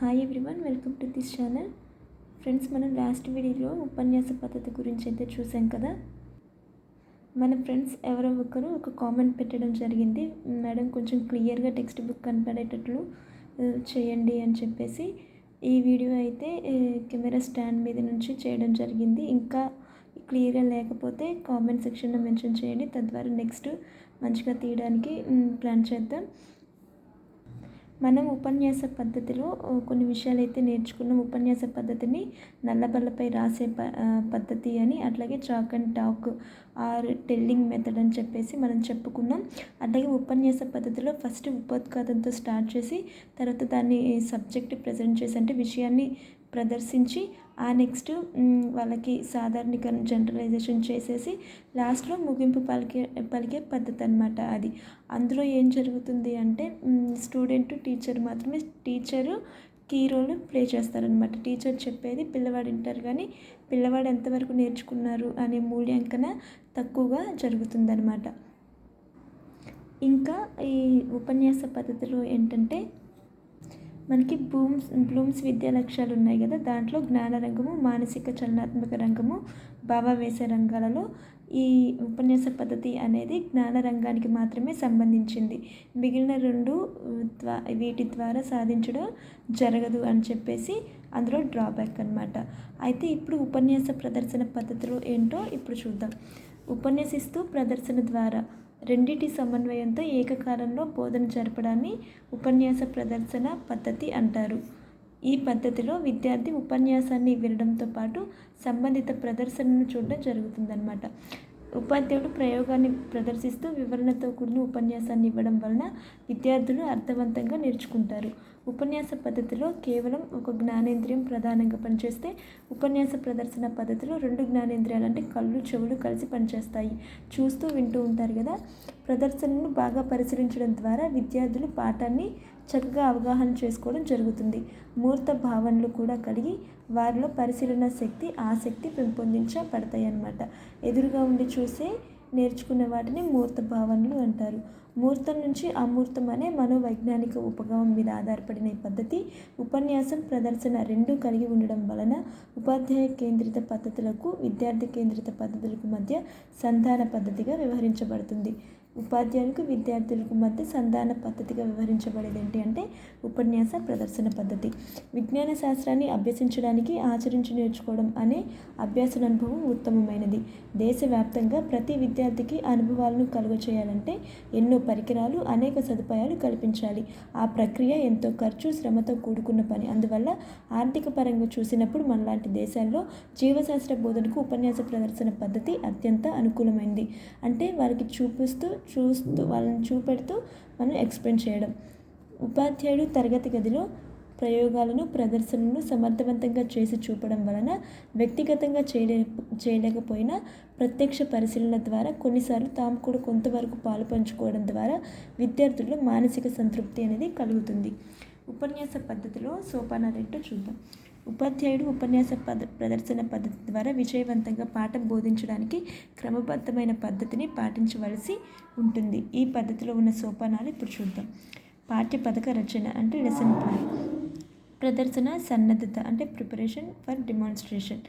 Hi everyone welcome to this channel friends మనం last వీడియోలో ఉపన్యాస పద్ధతి గురించి అయితే చూసాం కదా? మన ఫ్రెండ్స్ ఎవరో ఒకరు ఒక కామెంట్ పెట్టడం జరిగింది. మేడం కొంచెం క్లియర్గా టెక్స్ట్ బుక్ కనపడేటట్లు చేయండి అని చెప్పేసి ఈ వీడియో అయితే కెమెరా స్టాండ్ మీద నుంచి చేయడం జరిగింది. ఇంకా క్లియర్గా లేకపోతే కామెంట్ సెక్షన్లో మెన్షన్ చేయండి. తద్వారా నెక్స్ట్ మంచిగా తీయడానికి ప్లాన్ చేద్దాం. మనం ఉపన్యాస పద్ధతిలో కొన్ని విషయాలు అయితే నేర్చుకున్నాం. ఉపన్యాస పద్ధతిని నల్లబల్లపై రాసే ప పద్ధతి అని అట్లాగే chalk and talk or telling method అని చెప్పేసి మనం చెప్పుకున్నాం. అట్లాగే ఉపన్యాస పద్ధతిలో ఫస్ట్ ఉపోద్ఘాతంతో స్టార్ట్ చేసి తర్వాత దాన్ని సబ్జెక్ట్ ప్రజెంట్ చేసి అంటే విషయాన్ని ప్రదర్శించి ఆ నెక్స్ట్ వాళ్ళకి సాధారణీకరణ జనరలైజేషన్ చేసేసి లాస్ట్లో ముగింపు పలికే పలికే పద్ధతి అనమాట అది. అందులో ఏం జరుగుతుంది అంటే స్టూడెంట్ టీచర్ మాత్రమే టీచరు కీ రోల్ ప్లే చేస్తారనమాట టీచర్ చెప్పేది పిల్లవాడు వింటారు కానీ పిల్లవాడు ఎంతవరకు నేర్చుకున్నారు అనే మూల్యాంకన తక్కువగా జరుగుతుందన్నమాట. ఇంకా ఈ ఉపన్యాస పద్ధతిలో ఏంటంటే మనకి బ్లూమ్స్ బ్లూమ్స్ విద్యా లక్ష్యాలు ఉన్నాయి కదా. దాంట్లో జ్ఞాన రంగము మానసిక చలనాత్మక రంగము భావావేశ రంగాలలో ఈ ఉపన్యాస పద్ధతి అనేది జ్ఞాన రంగానికి మాత్రమే సంబంధించింది. మిగిలిన రెండు వీటి ద్వారా సాధించడం జరగదు అని చెప్పేసి అందులో డ్రాబ్యాక్ అనమాట అయితే ఇప్పుడు ఉపన్యాస ప్రదర్శన పద్ధతిలో ఏంటో ఇప్పుడు చూద్దాం. ఉపన్యసిస్తూ ప్రదర్శన ద్వారా రెండిటి సమన్వయంతో ఏకకాలంలో బోధన జరపడాన్ని ఉపన్యాస ప్రదర్శన పద్ధతి అంటారు. ఈ పద్ధతిలో విద్యార్థి ఉపన్యాసాన్ని వినడంతో పాటు సంబంధిత ప్రదర్శనను చూడడం జరుగుతుందన్నమాట. ఉపాధ్యాయుడు ప్రయోగాన్ని ప్రదర్శిస్తూ వివరణతో కూడిన ఉపన్యాసాన్ని ఇవ్వడం వలన విద్యార్థులు అర్థవంతంగా నేర్చుకుంటారు. ఉపన్యాస పద్ధతిలో కేవలం ఒక జ్ఞానేంద్రియం ప్రధానంగా పనిచేస్తే ఉపన్యాస ప్రదర్శన పద్ధతిలో రెండు జ్ఞానేంద్రియాలు అంటే కళ్ళు చెవులు కలిసి పనిచేస్తాయి. చూస్తూ వింటూ ఉంటారు కదా. ప్రదర్శనను బాగా పరిశీలించడం ద్వారా విద్యార్థులు పాఠాన్ని చక్కగా అవగాహన చేసుకోవడం జరుగుతుంది. మూర్త భావనలు కూడా కలిగి వారిలో పరిశీలన శక్తి ఆసక్తి పెంపొందించబడతాయి అన్నమాట ఎదురుగా ఉండి చూసే నేర్చుకునే వాటిని మూర్త భావనలు అంటారు. మూర్తం నుంచి అమూర్తం అనే మనోవైజ్ఞానిక ఉపగమం మీద ఆధారపడిన ఈ పద్ధతి ఉపన్యాసం ప్రదర్శన రెండూ కలిగి ఉండడం వలన ఉపాధ్యాయ కేంద్రిత పద్ధతులకు విద్యార్థి కేంద్రిత పద్ధతులకు మధ్య సంధాన పద్ధతిగా వ్యవహరించబడుతుంది. ఉపాధ్యాయులకు విద్యార్థులకు మధ్య సంధాన పద్ధతిగా వ్యవహరించబడేది ఏంటి అంటే ఉపన్యాస ప్రదర్శన పద్ధతి. విజ్ఞాన శాస్త్రాన్ని అభ్యసించడానికి ఆచరించి నేర్చుకోవడం అనే అభ్యాసన అనుభవం ఉత్తమమైనది. దేశవ్యాప్తంగా ప్రతి విద్యార్థికి అనుభవాలను కలుగ చేయాలంటే ఎన్నో పరికరాలు అనేక సదుపాయాలు కల్పించాలి. ఆ ప్రక్రియ ఎంతో ఖర్చు శ్రమతో కూడుకున్న పని. అందువల్ల ఆర్థిక పరంగా చూసినప్పుడు మనలాంటి దేశాల్లో జీవశాస్త్ర బోధనకు ఉపన్యాస ప్రదర్శన పద్ధతి అత్యంత అనుకూలమైనది అంటే వారికి చూపిస్తూ చూస్తూ వాళ్ళని చూపెడుతూ మనం ఎక్స్ప్లెయిన్ చేయడం. ఉపాధ్యాయుడు తరగతి గదిలో ప్రయోగాలను ప్రదర్శనలను సమర్థవంతంగా చేసి చూపడం వలన వ్యక్తిగతంగా చేయలే చేయలేకపోయినా ప్రత్యక్ష పరిశీలన ద్వారా కొన్నిసార్లు తాము కూడా కొంతవరకు పాలు పంచుకోవడం ద్వారా విద్యార్థుల్లో మానసిక సంతృప్తి అనేది కలుగుతుంది. ఉపన్యాస పద్ధతిలో సోపానాలు ఏంటో చూద్దాం. ఉపాధ్యాయుడు ఉపన్యాస పద ప్రదర్శన పద్ధతి ద్వారా విజయవంతంగా పాఠం బోధించడానికి క్రమబద్ధమైన పద్ధతిని పాటించవలసి ఉంటుంది. ఈ పద్ధతిలో ఉన్న సోపానాలు ఇప్పుడు చూద్దాం. పాఠ్య పథక రచన అంటే లెసన్ ప్లాన్ ప్రదర్శన సన్నద్ధత అంటే ప్రిపరేషన్ ఫర్ డెమాన్స్ట్రేషన్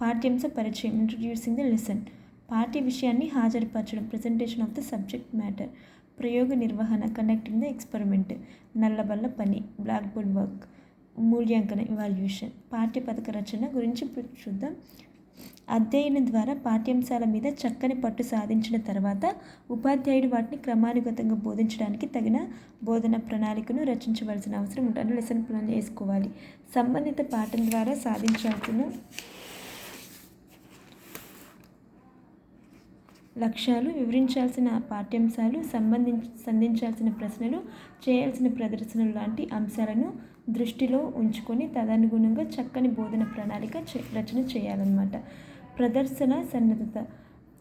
పాఠ్యాంశ పరిచయం ఇంట్రడ్యూసింగ్ ద లెసన్ పాఠ్య విషయాన్ని హాజరుపరచడం presentation of the subject matter ప్రయోగ నిర్వహణ కండక్టింగ్ ద ఎక్స్పెరిమెంట్ నల్లబల్ల పని బ్లాక్ బోర్డ్ వర్క్ మూల్యాంకన ఇవాల్యూషన్ పాఠ్య పథక రచన గురించి చూద్దాం. అధ్యయనం ద్వారా పాఠ్యాంశాల మీద చక్కని పట్టు సాధించిన తర్వాత ఉపాధ్యాయుడు వాటిని క్రమానుగతంగా బోధించడానికి తగిన బోధన ప్రణాళికను రచించవలసిన అవసరం ఉంటుంది. లెసన్ ప్లాన్ వేసుకోవాలి సంబంధిత పాఠం ద్వారా సాధించాల్సిన లక్ష్యాలు వివరించాల్సిన పాఠ్యాంశాలు సంబంధించి సంధించాల్సిన ప్రశ్నలు చేయాల్సిన ప్రదర్శనలు లాంటి అంశాలను దృష్టిలో ఉంచుకొని తదనుగుణంగా చక్కని బోధన ప్రణాళిక చే రచన చేయాలన్నమాట. ప్రదర్శన సన్నద్ధత.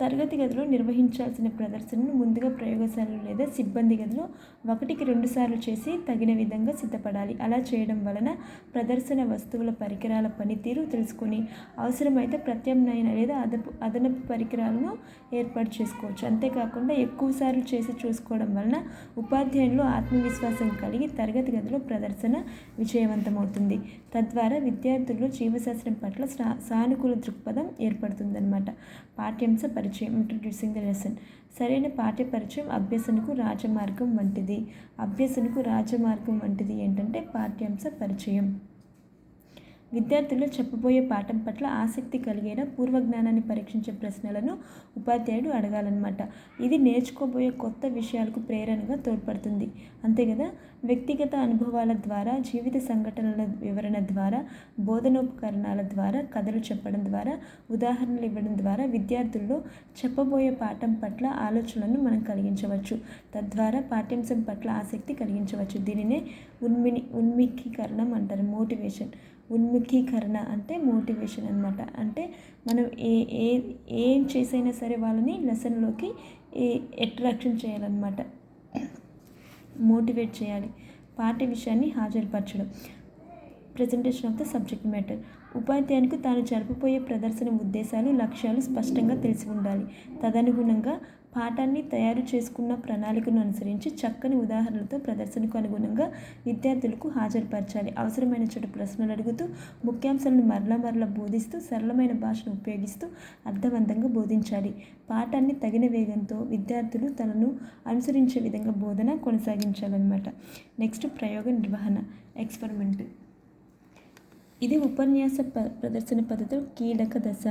తరగతి గదిలో నిర్వహించాల్సిన ప్రదర్శనను ముందుగా ప్రయోగశాలలో లేదా సిబ్బంది గదిలో ఒకటికి రెండు సార్లు చేసి తగిన విధంగా సిద్ధపడాలి. అలా చేయడం వలన ప్రదర్శన వస్తువుల పరికరాల పనితీరు తెలుసుకొని అవసరమైతే ప్రత్యామ్నాయ లేదా అదపు అదనపు పరికరాలను ఏర్పాటు చేసుకోవచ్చు. అంతేకాకుండా ఎక్కువసార్లు చేసి చూసుకోవడం వలన ఉపాధ్యాయుల్లో ఆత్మవిశ్వాసం కలిగి తరగతి గదిలో ప్రదర్శన విజయవంతమవుతుంది. తద్వారా విద్యార్థుల్లో జీవశాస్త్రం పట్ల సా- సానుకూల దృక్పథం ఏర్పడుతుందన్నమాట. పాఠ్యాంశ పరి పరిచయం ఇంట్రడ్యూసింగ్ ద లెసన్ సరైన పాఠ్య పరిచయం అభ్యసనకు రాజమార్గం వంటిది. అభ్యసనకు రాజమార్గం వంటిది ఏంటంటే పాఠ్యాంశ పరిచయం. విద్యార్థులు చెప్పబోయే పాఠం పట్ల ఆసక్తి కలిగేలా పూర్వజ్ఞానాన్ని పరీక్షించే ప్రశ్నలను ఉపాధ్యాయుడు అడగాలన్నమాట. ఇది నేర్చుకోబోయే కొత్త విషయాలకు ప్రేరణగా తోడ్పడుతుంది. అంతే కదా వ్యక్తిగత అనుభవాల ద్వారా జీవిత సంఘటనల వివరణ ద్వారా బోధనోపకరణాల ద్వారా కథలు చెప్పడం ద్వారా ఉదాహరణలు ఇవ్వడం ద్వారా విద్యార్థుల్లో చెప్పబోయే పాఠం పట్ల ఆలోచనలను మనం కలిగించవచ్చు. తద్వారా పాఠ్యాంశం పట్ల ఆసక్తి కలిగించవచ్చు. దీనినే ఉన్మిని ఉన్మికీకరణం అంటారు. మోటివేషన్. ఉన్ముఖీకరణ అంటే మోటివేషన్ అనమాట అంటే మనం ఏ ఏ ఏం చేసైనా సరే వాళ్ళని లెసన్లోకి ఏ అట్రాక్షన్ చేయాలన్నమాట. మోటివేట్ చేయాలి. పాఠ్య విషయాన్ని హాజరుపరచడం. Presentation of the subject matter. ఉపాధ్యాయునికి తాను జరపబోయే ప్రదర్శన ఉద్దేశాలు లక్ష్యాలు స్పష్టంగా తెలిసి ఉండాలి. తదనుగుణంగా పాఠాన్ని తయారు చేసుకున్న ప్రణాళికను అనుసరించి చక్కని ఉదాహరణలతో ప్రదర్శనకు అనుగుణంగా విద్యార్థులకు హాజరుపరచాలి. అవసరమైన చోట ప్రశ్నలు అడుగుతూ ముఖ్యాంశాలను మరలా మరలా బోధిస్తూ సరళమైన భాషను ఉపయోగిస్తూ అర్థవంతంగా బోధించాలి. పాఠాన్ని తగిన వేగంతో విద్యార్థులు తనను అనుసరించే విధంగా బోధన కొనసాగించాలన్నమాట. నెక్స్ట్ ప్రయోగ నిర్వహణ ఎక్స్పెరిమెంట్. ఇది ఉపన్యాస ప ప్రదర్శన పద్ధతిలో కీలక దశ.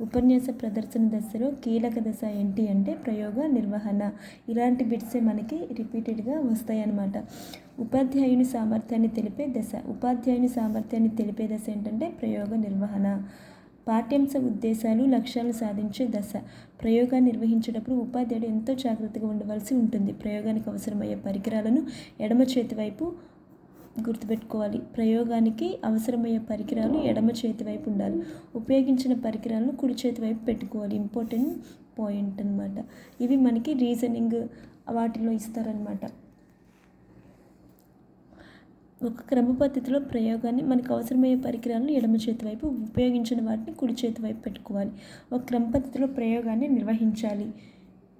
ఉపన్యాస ప్రదర్శన దశలో కీలక దశ ఏంటి అంటే ప్రయోగ నిర్వహణ. ఇలాంటి బిట్సే మనకి రిపీటెడ్గా వస్తాయన్నమాట. ఉపాధ్యాయుని సామర్థ్యాన్ని తెలిపే దశ. ఉపాధ్యాయుని సామర్థ్యాన్ని తెలిపే దశ ఏంటంటే ప్రయోగ నిర్వహణ. పాఠ్యాంశ ఉద్దేశాలు లక్ష్యాలు సాధించే దశ. ప్రయోగాన్ని నిర్వహించేటప్పుడు ఉపాధ్యాయుడు ఎంతో జాగ్రత్తగా ఉండవలసి ఉంటుంది. ప్రయోగానికి అవసరమయ్యే పరికరాలను ఎడమ చేతి వైపు గుర్తుపెట్టుకోవాలి. ప్రయోగానికి అవసరమయ్యే పరికరాలు ఎడమ చేతి వైపు ఉండాలి. ఉపయోగించిన పరికరాలను కుడి చేతి వైపు పెట్టుకోవాలి. ఇంపార్టెంట్ పాయింట్ అనమాట ఇవి మనకి రీజనింగ్ వాటిలో ఇస్తారనమాట ఒక క్రమ పద్ధతిలో ప్రయోగాన్ని మనకు అవసరమయ్యే పరికరాలను ఎడమ చేతి వైపు ఉపయోగించిన వాటిని కుడి చేతి వైపు పెట్టుకోవాలి. ఒక క్రమ పద్ధతిలో ప్రయోగాన్ని నిర్వహించాలి.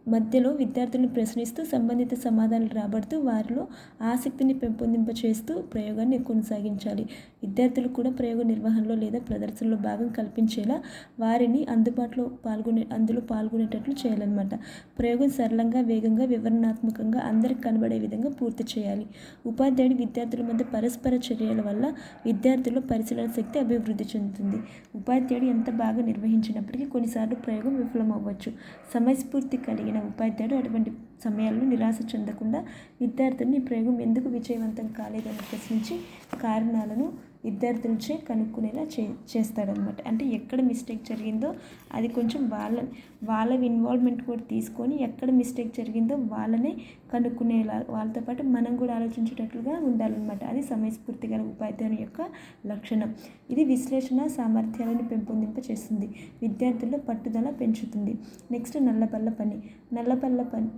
మధ్యలో విద్యార్థులను ప్రశ్నిస్తూ సంబంధిత సమాధానాలు రాబడుతూ వారిలో ఆసక్తిని పెంపొందింప చేస్తూ ప్రయోగాన్ని కొనసాగించాలి. విద్యార్థులు కూడా ప్రయోగ నిర్వహణలో లేదా ప్రదర్శనలో భాగం కల్పించేలా వారిని అందుబాటులో పాల్గొనే అందులో పాల్గొనేటట్లు చేయాలన్నమాట. ప్రయోగం సరళంగా వేగంగా వివరణాత్మకంగా అందరికి కనబడే విధంగా పూర్తి చేయాలి. ఉపాధ్యాయుడు విద్యార్థుల మధ్య పరస్పర చర్యల వల్ల విద్యార్థుల్లో పరిశీలన శక్తి అభివృద్ధి చెందుతుంది. ఉపాధ్యాయుడు ఎంత బాగా నిర్వహించినప్పటికీ కొన్నిసార్లు ప్రయోగం విఫలం అవ్వచ్చు సమయస్ఫూర్తి కలిగిన ఉపాధ్యాయుడు అటువంటి సమయాల్లో నిరాశ చెందకుండా విద్యార్థుల్ని ఈ ప్రయోగం ఎందుకు విజయవంతం కాలేదని ప్రశ్నించి కారణాలను విద్యార్థులచే కనుక్కునేలా చే చేస్తాడనమాట అంటే ఎక్కడ మిస్టేక్ జరిగిందో అది కొంచెం వాళ్ళ వాళ్ళ ఇన్వాల్వ్మెంట్ కూడా తీసుకొని ఎక్కడ మిస్టేక్ జరిగిందో వాళ్ళనే కనుక్కునేలా వాళ్ళతో పాటు మనం కూడా ఆలోచించేటట్లుగా ఉండాలన్నమాట. అది సమయస్ఫూర్తి గల ఉపాధ్యాయుని యొక్క లక్షణం. ఇది విశ్లేషణ సామర్థ్యాలను పెంపొందింప చేస్తుంది విద్యార్థుల్లో పట్టుదల పెంచుతుంది. నెక్స్ట్ నల్లబల్ల పని. నల్లబల్ల పని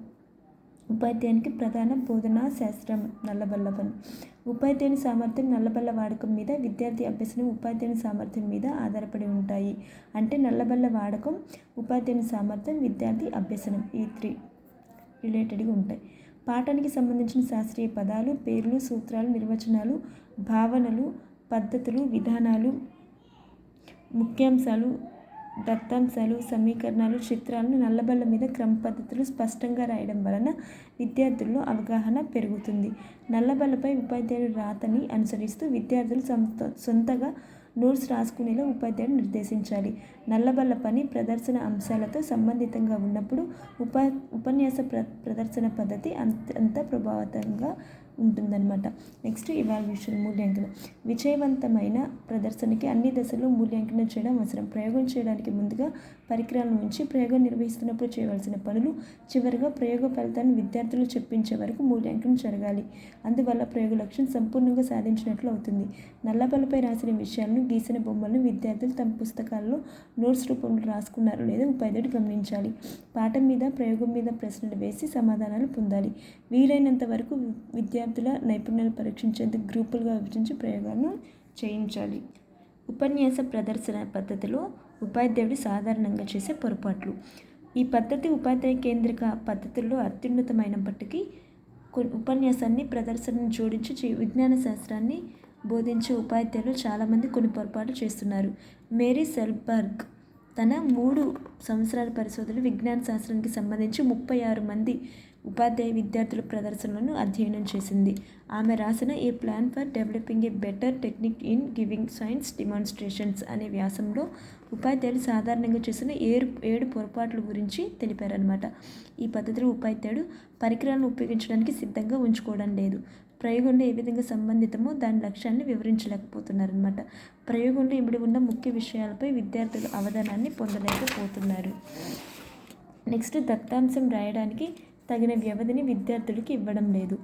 ఉపాధ్యాయునికి ప్రధాన బోధనా శాస్త్రం నల్లబల్ల పని ఉపాధ్యాయుని సామర్థ్యం నల్లబల్ల వాడకం మీద విద్యార్థి అభ్యసనం ఉపాధ్యాయుని సామర్థ్యం మీద ఆధారపడి ఉంటాయి. అంటే నల్లబల్ల వాడకం ఉపాధ్యాయుని సామర్థ్యం విద్యార్థి అభ్యసనం ఈ త్రీ రిలేటెడ్గా ఉంటాయి. పాఠానికి సంబంధించిన శాస్త్రీయ పదాలు పేర్లు సూత్రాలు నిర్వచనాలు భావనలు పద్ధతులు విధానాలు ముఖ్యాంశాలు దత్తాంశాలు సమీకరణాలు చిత్రాలను నల్లబల్ల మీద క్రమ పద్ధతులు స్పష్టంగా రాయడం వలన విద్యార్థుల్లో అవగాహన పెరుగుతుంది. నల్లబల్లపై ఉపాధ్యాయుడు రాతని అనుసరిస్తూ విద్యార్థులు సొంత సొంతగా నోట్స్ రాసుకునేలా ఉపాధ్యాయుడు నిర్దేశించాలి. నల్లబల్ల పని ప్రదర్శన అంశాలతో సంబంధితంగా ఉన్నప్పుడు ఉపా ఉపన్యాస ప్ర ప్రదర్శన పద్ధతి అంత అంత ప్రభావితంగా ఉంటుందన్నమాట. నెక్స్ట్ ఇవాల్యూషన్ మూల్యాంకనం. విజయవంతమైన ప్రదర్శనకి అన్ని దశల్లో మూల్యాంకనం చేయడం అవసరం. ప్రయోగం చేయడానికి ముందుగా పరికరాలను ఉంచి ప్రయోగం నిర్వహిస్తున్నప్పుడు చేయవలసిన పనులు చివరిగా ప్రయోగ ఫలితాన్ని విద్యార్థులు చెప్పించే వరకు మూల్యాంకనం జరగాలి. అందువల్ల ప్రయోగ లక్ష్యం సంపూర్ణంగా సాధించినట్లు అవుతుంది. నల్లబలపై రాసిన విషయాలను గీసిన బొమ్మలను విద్యార్థులు తమ పుస్తకాల్లో నోట్స్ రూపంలో రాసుకున్నారో లేదో ఉపాధ్యాయుడు గమనించాలి. పాఠం మీద ప్రయోగం మీద ప్రశ్నలు వేసి సమాధానాలు పొందాలి. వీలైనంత వరకు విద్యార్థుల నైపుణ్యాలు పరీక్షించేందుకు గ్రూపులుగా విభజించి ప్రయోగాలను చేయించాలి. ఉపన్యాస ప్రదర్శన పద్ధతిలో ఉపాధ్యాయుడు సాధారణంగా చేసే పొరపాట్లు. ఈ పద్ధతి ఉపాధ్యాయ కేంద్రిక పద్ధతుల్లో అత్యున్నతమైనప్పటికీ కొన్ని ఉపన్యాసాన్ని ప్రదర్శనను జోడించి విజ్ఞాన శాస్త్రాన్ని బోధించే ఉపాధ్యాయులు చాలామంది కొన్ని పొరపాట్లు చేస్తున్నారు. మేరీ సెల్బర్గ్ తన మూడు సంవత్సరాల పరిశోధనలు విజ్ఞాన శాస్త్రానికి సంబంధించి ముప్పై ఆరు మంది ఉపాధ్యాయ విద్యార్థుల ప్రదర్శనలను అధ్యయనం చేసింది. ఆమె రాసిన a plan for developing a better technique in giving science demonstrations అనే వ్యాసంలో ఉపాధ్యాయులు సాధారణంగా చేసిన ఏడు ఏడు పొరపాట్ల గురించి తెలిపారనమాట ఈ పద్ధతిలో ఉపాధ్యాయుడు పరికరాలను ఉపయోగించడానికి సిద్ధంగా ఉంచుకోవడం లేదు. ప్రయోగంలో ఏ విధంగా సంబంధితమో దాని లక్ష్యాన్ని వివరించలేకపోతున్నారనమాట ప్రయోగంలో ఇమిడి ఉన్న ముఖ్య విషయాలపై విద్యార్థులు అవధానాన్ని పొందలేకపోతున్నారు. నెక్స్ట్ దత్తాంశం రాయడానికి తగిన వ్యవధిని విద్యార్థులకు ఇవ్వడం లేదు.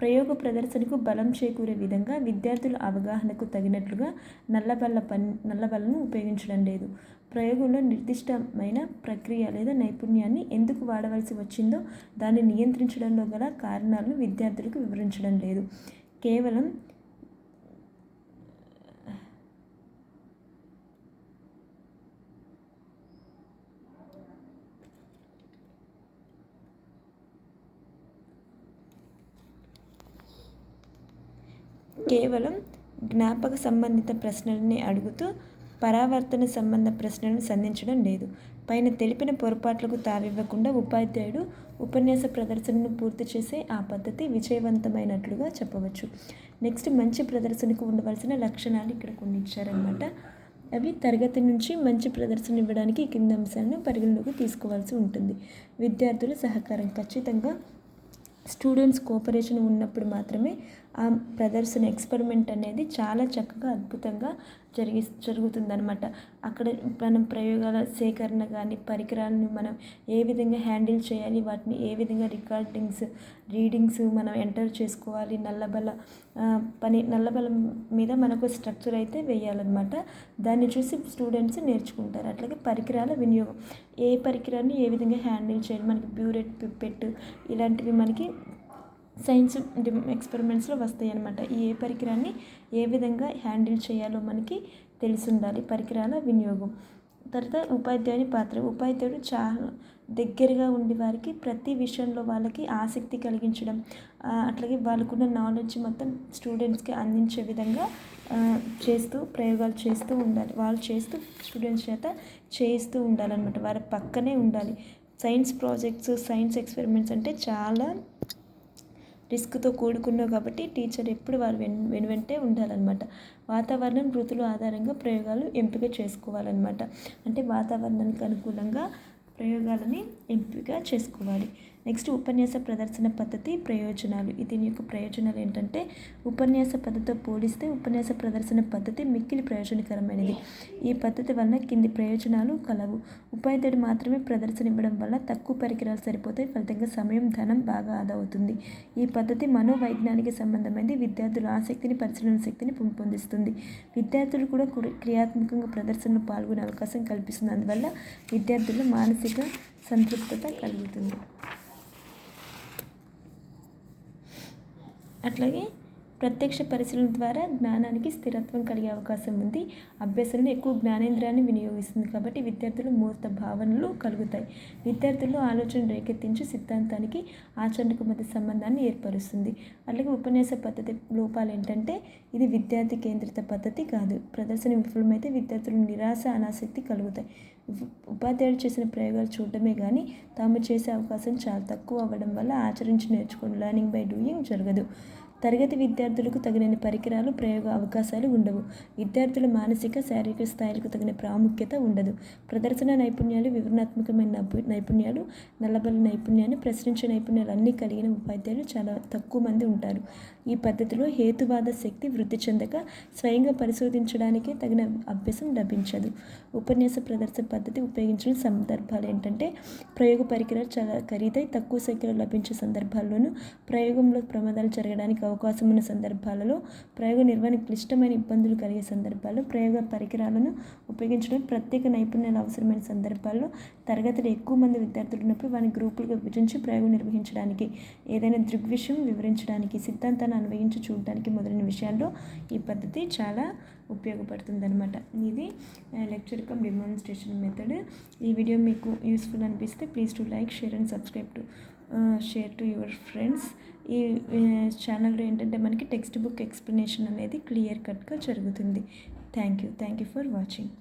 ప్రయోగ ప్రదర్శనకు బలం చేకూరే విధంగా విద్యార్థుల అవగాహనకు తగినట్లుగా నల్లబల్ల పని నల్లబల్లను ఉపయోగించడం లేదు. ప్రయోగంలో నిర్దిష్టమైన ప్రక్రియ లేదా నైపుణ్యాన్ని ఎందుకు వాడవలసి వచ్చిందో దాన్ని నియంత్రించడంలో గల కారణాలను విద్యార్థులకు వివరించడం లేదు. కేవలం కేవలం జ్ఞాపక సంబంధిత ప్రశ్నలని అడుగుతూ పరావర్తన సంబంధ ప్రశ్నలను సంధించడం లేదు. పైన తెలిపిన పొరపాట్లకు తావివ్వకుండా ఉపాధ్యాయుడు ఉపన్యాస ప్రదర్శనను పూర్తి చేసే ఆ పద్ధతి విజయవంతమైనట్లుగా చెప్పవచ్చు. నెక్స్ట్ మంచి ప్రదర్శనకు ఉండవలసిన లక్షణాలు ఇక్కడ కొన్ని ఇచ్చారనమాట అవి తరగతి నుంచి మంచి ప్రదర్శన ఇవ్వడానికి కింద అంశాలను పరిగణలోకి తీసుకోవాల్సి ఉంటుంది. విద్యార్థుల సహకారం ఖచ్చితంగా స్టూడెంట్స్ కోఆపరేషన్ ఉన్నప్పుడు మాత్రమే ఆ ప్రదర్శన ఎక్స్పెరిమెంట్ అనేది చాలా చక్కగా అద్భుతంగా జరిగి జరుగుతుందనమాట అక్కడ మనం ప్రయోగాల సేకరణ కానీ పరికరాలను మనం ఏ విధంగా హ్యాండిల్ చేయాలి వాటిని ఏ విధంగా రికార్డింగ్స్ రీడింగ్స్ మనం ఎంటర్ చేసుకోవాలి నల్లబల పని నల్లబల మీద మనకు స్ట్రక్చర్ అయితే వేయాలన్నమాట. దాన్ని చూసి స్టూడెంట్స్ నేర్చుకుంటారు. అట్లాగే పరికరాల వినియోగం. ఏ పరికరాన్ని ఏ విధంగా హ్యాండిల్ చేయాలి? మనకి బ్యూరెట్ పిప్పెట్ ఇలాంటివి మనకి సైన్స్ ఎక్స్పెరిమెంట్స్లో వస్తాయి అన్నమాట ఈ ఏ పరికరాన్ని ఏ విధంగా హ్యాండిల్ చేయాలో మనకి తెలిసి ఉండాలి పరికరాల వినియోగం. తర్వాత ఉపాధ్యాయుని పాత్ర. ఉపాధ్యాయుడు చాలా దగ్గరగా ఉండి వారికి ప్రతి విషయంలో వాళ్ళకి ఆసక్తి కలిగించడం అట్లాగే వాళ్ళకున్న నాలెడ్జ్ మొత్తం స్టూడెంట్స్కి అందించే విధంగా చేస్తూ ప్రయోగాలు చేస్తూ ఉండాలి. వాళ్ళు చేస్తూ స్టూడెంట్స్ చేత చేస్తూ ఉండాలన్నమాట. వారి పక్కనే ఉండాలి. సైన్స్ ప్రాజెక్ట్స్ సైన్స్ ఎక్స్పెరిమెంట్స్ అంటే చాలా రిస్క్తో కూడుకున్నావు కాబట్టి టీచర్ ఎప్పుడు వారు వెన్ వెనువెంటే ఉండాలన్నమాట. వాతావరణం ఋతుల ఆధారంగా ప్రయోగాలు ఎంపిక చేసుకోవాలన్నమాట. అంటే వాతావరణానికి అనుకూలంగా ప్రయోగాలని ఎంపిక చేసుకోవాలి. నెక్స్ట్ ఉపన్యాస ప్రదర్శన పద్ధతి ప్రయోజనాలు. దీని యొక్క ప్రయోజనాలు ఏంటంటే ఉపన్యాస పద్ధతితో పోలిస్తే ఉపన్యాస ప్రదర్శన పద్ధతి మిక్కిలి ప్రయోజనకరమైనది. ఈ పద్ధతి వలన కింది ప్రయోజనాలు కలవు. ఉపాధ్యాయుడు మాత్రమే ప్రదర్శన ఇవ్వడం వల్ల తక్కువ పరికరాలు సరిపోతాయి ఫలితంగా సమయం ధనం బాగా ఆదా అవుతుంది. ఈ పద్ధతి మనోవైజ్ఞానిక సంబంధమైనది విద్యార్థుల ఆసక్తిని పరిశీలన శక్తిని పెంపొందిస్తుంది. విద్యార్థులు కూడా కురి- క్రియాత్మకంగా ప్రదర్శనలో పాల్గొనే అవకాశం కల్పిస్తుంది. అందువల్ల విద్యార్థుల మానసిక సంతృప్తత కలుగుతుంది. అట్లాగే ప్రత్యక్ష పరిశీలన ద్వారా జ్ఞానానికి స్థిరత్వం కలిగే అవకాశం ఉంది. అభ్యసనలు ఎక్కువ జ్ఞానేంద్రాన్ని వినియోగిస్తుంది కాబట్టి విద్యార్థులు మూర్త భావనలు కలుగుతాయి. విద్యార్థుల్లో ఆలోచన రేకెత్తించి సిద్ధాంతానికి ఆచరణకు మధ్య సంబంధాన్ని ఏర్పరుస్తుంది. అలాగే ఉపన్యాస పద్ధతి లోపాలు ఏంటంటే ఇది విద్యార్థి కేంద్రిత పద్ధతి కాదు. ప్రదర్శన విఫలమైతే విద్యార్థులు నిరాశ అనాసక్తి కలుగుతాయి. ఉపాధ్యాయుడు చేసిన ప్రయోగాలు చూడటమే కానీ తాము చేసే అవకాశం చాలా తక్కువ అవ్వడం వల్ల ఆచరించి నేర్చుకోవడం లర్నింగ్ బై డూయింగ్ జరగదు. తరగతి విద్యార్థులకు తగినన్ని పరికరాలు ప్రయోగ అవకాశాలు ఉండవు. విద్యార్థుల మానసిక శారీరక స్థాయిలకు తగిన ప్రాముఖ్యత ఉండదు. ప్రదర్శన నైపుణ్యాలు వివరణాత్మకమైన నైపు- నైపుణ్యాలు నల్లబల నైపుణ్యాన్ని ప్రశ్నించే నైపుణ్యాలు అన్నీ కలిగిన ఉపాధ్యాయులు చాలా తక్కువ మంది ఉంటారు. ఈ పద్ధతిలో హేతువాద శక్తి వృద్ధి చెందక స్వయంగా పరిశోధించడానికి తగిన అభ్యాసం లభించదు. ఉపన్యాస ప్రదర్శన పద్ధతి ఉపయోగించిన సందర్భాలు ఏంటంటే ప్రయోగ పరికరాలు చాలా ఖరీదై తక్కువ సంఖ్యలో లభించే సందర్భాల్లోనూ ప్రయోగంలో ప్రమాదాలు జరగడానికి అవకాశం ఉన్న సందర్భాలలో ప్రయోగ నిర్వహణ క్లిష్టమైన ఇబ్బందులు కలిగే సందర్భాల్లో ప్రయోగ పరికరాలను ఉపయోగించడం ప్రత్యేక నైపుణ్యాలు అవసరమైన సందర్భాల్లో తరగతిలో ఎక్కువ మంది విద్యార్థులు ఉన్నప్పుడు వారిని గ్రూపులుగా విభజించి ప్రయోగం నిర్వహించడానికి ఏదైనా దృగ్విషయం వివరించడానికి సిద్ధాంతాన్ని అన్వయించి చూడడానికి మొదలైన విషయాల్లో ఈ పద్ధతి చాలా ఉపయోగపడుతుందనమాట ఇది లెక్చర్ కమ్ డెమాన్స్ట్రేషన్ మెథడ్ ఈ వీడియో మీకు యూస్ఫుల్ అనిపిస్తే please to like share and subscribe to share to your friends ఈ ఛానల్లో ఏంటంటే మనకి టెక్స్ట్ బుక్ ఎక్స్ప్లెనేషన్ అనేది క్లియర్ కట్గా జరుగుతుంది. Thank you thank you for watching